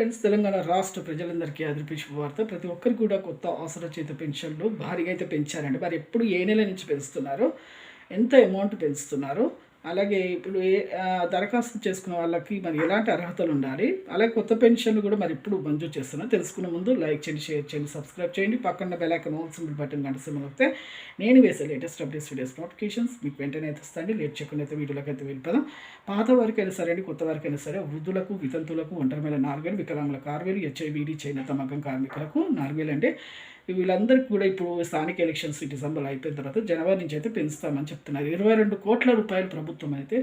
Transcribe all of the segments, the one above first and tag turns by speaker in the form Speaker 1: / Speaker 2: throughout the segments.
Speaker 1: Friends Telangana రాష్ట్ర ప్రజలందరికీ అదిరిపించే వార్త ప్రతి ఒక్కరికి కూడా కొత్త అవసర చేత పెన్షన్లు భారీగా అయితే పెంచారండి. మరి ఎప్పుడు ఏ నెల నుంచి పెంచుతున్నారో? ఎంత అమౌంట్ పెంచుతున్నారు? అలాగే ఇప్పుడు ఏ దరఖాస్తు చేసుకున్న వాళ్ళకి మరి ఎలాంటి అర్హతలు ఉండాలి? అలాగే కొత్త పెన్షన్లు కూడా మరి ఇప్పుడు మంజూరు చేస్తున్నాను తెలుసుకునే ముందు లైక్ చేయండి షేర్ చేయండి సబ్స్క్రైబ్ చేయండి. పక్కన బెలైకన్ ఐకాన్ ఆల్ సింబల్ బటన్ గంట సింబల్ వస్తే నేను వేసే లేటెస్ట్ అప్డేట్స్ వీడియోస్ నోటిఫికేషన్స్ మీకు వెంటనే అయితే వస్తాయండి లేట్ చేయకుండా అయితే వీడియోలోకి అయితే వెళ్ళిపోదాం. పాత వారికైనా సరే అండి కొత్త వారికైనా సరే వృద్ధులకు వితంతులకు ఒంటరి మీద నాలుగు వేలు వికలాంగులకు ఆరు వేలు హెచ్ఐవిడి చేనేత మగ్గం కార్మికులకు నాలుగు వేలు అంటే వీళ్ళందరికీ కూడా ఇప్పుడు స్థానిక ఎలక్షన్స్ డిసెంబర్ అయిపోయిన తర్వాత జనవరి నుంచి అయితే పెంచుతామని చెప్తున్నారు. ఇరవై రెండు కోట్ల రూపాయలు ప్రభుత్వం అయితే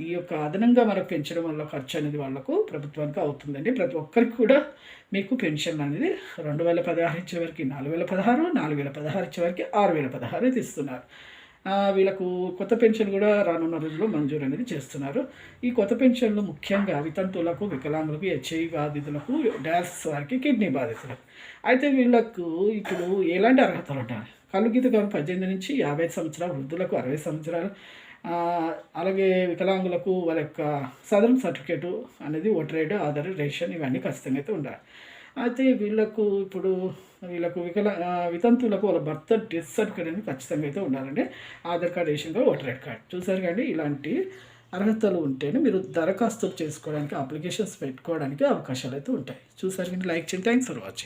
Speaker 1: ఈ యొక్క అదనంగా మనకు పెంచడం వల్ల ఖర్చు అనేది వాళ్ళకు ప్రభుత్వానికి అవుతుందండి. ప్రతి ఒక్కరికి కూడా మీకు పెన్షన్ అనేది రెండు వేల పదహారు ఇచ్చే వరకు నాలుగు వేల పదహారు నాలుగు వేల పదహారు ఇచ్చే వరకు ఆరు వేల పదహారు ఇస్తున్నారు. వీళ్ళకు కొత్త పెన్షన్ కూడా రానున్న రోజుల్లో మంజూరు అనేది చేస్తున్నారు. ఈ కొత్త పెన్షన్లు ముఖ్యంగా వితంతువులకు వికలాంగులకు హెచ్ఐవి బాధితులకు డయాలసిస్ వారికి కిడ్నీ బాధితులకు. అయితే వీళ్ళకు ఇప్పుడు ఎలాంటి అర్హతలు ఉంటాయి? కళ్ళు గీత గారు పద్దెనిమిది నుంచి యాభై సంవత్సరాలు వృద్ధులకు అరవై సంవత్సరాలు అలాగే వికలాంగులకు వాళ్ళ యొక్క సదరన్ సర్టిఫికేటు అనేది ఓటర్ ఐడి ఆధార్ రేషన్ ఇవన్నీ ఖచ్చితంగా అయితే ఉండాలి. అయితే వీళ్ళకు ఇప్పుడు వీళ్ళకు వికల వితంతులకు వితంతువులకు వాళ్ళ బర్త్ డెత్ సర్టిఫికేట్ అనేది ఖచ్చితంగా అయితే ఉండాలండి. Aadhaar card ration card voter card. చూసారు కానీ ఇలాంటి అర్హతలు ఉంటేనే మీరు దరఖాస్తులు చేసుకోవడానికి అప్లికేషన్స్ పెట్టుకోవడానికి అవకాశాలు అయితే ఉంటాయి. చూసారు కానీ లైక్ చేయండి. Thanks for watching.